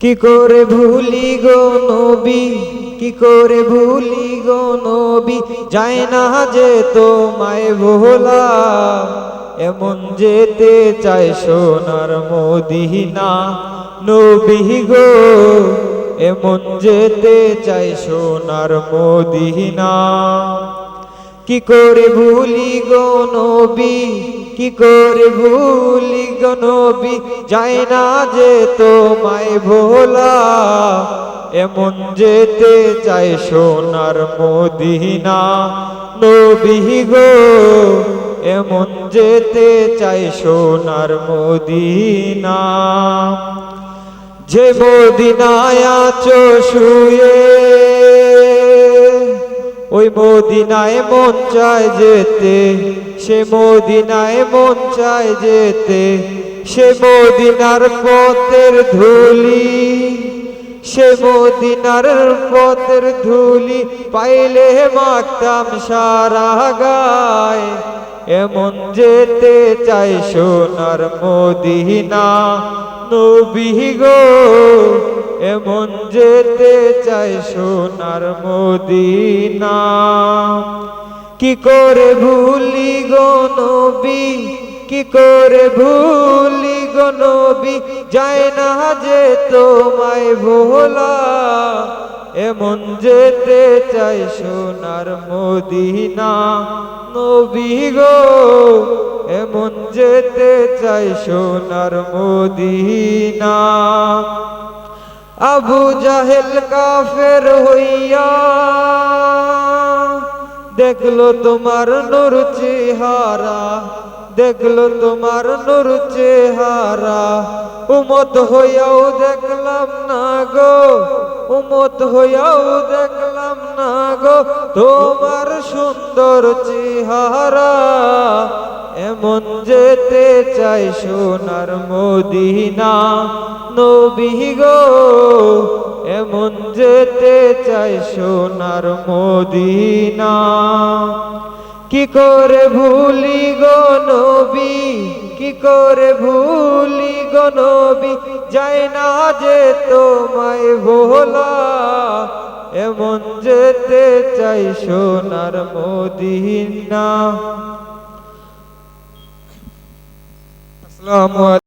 কি করে ভুলি গো নবী? কি করে ভুলি গো নবী? যায় না যে তোমায় ভোলা এমন যেতে চায় সোনার মদিনা। নবী গো, এমন যেতে চায় সোনার মদিনা। কি করে ভুলি গো নবী? কি করে ভুলি গো নবী? যায় না যে তোমায় ভোলা, এমন যেতে চাই সোনার মদিনা। নবী গো, এমন যেতে চাই সোনার মদিনা। যে মদিনায় আছো শুয়ে ওই মদিনায় মন চায় যেতে, সে মদিনায় মন চায় যেতে, সে মদিনার পথের ধুলি, সে মদিনার পথের ধুলি পাইলে মাখতাম সারা গায়। এমন যেতে চাই সোনার মদিনা নবী গো। যেতে চাই সোনার মদিনা। কি করে ভুলি গো নবী? কি করে ভুলি গো নবী? যায় না যে তোমায় ভোলা। এমন যেতে চাই সোনার মদিনা। নবী গো, এমন যেতে চাই সোনার মদিনা। আবু জাহেল কাফের হইয়া দেখল তোমার নূর চেহারা, দেখল তোমার নূর চেহারা। উমত হইয়াও দেখলাম না গো উমত হইয়াও দেখলাম না গো, তোমার সুন্দর চেহারা। এমন যেতে চাই সোনার মদিনা। নবী গো, এমন যেতে চাই সোনার মদিনা। কি করে ভুলি গো নবী, কি করে ভুলি গো নবী যায় না যে তোমায় ভোলা। এমন যেতে চাই সোনার মদিনা। আসসালামু আলাইকুম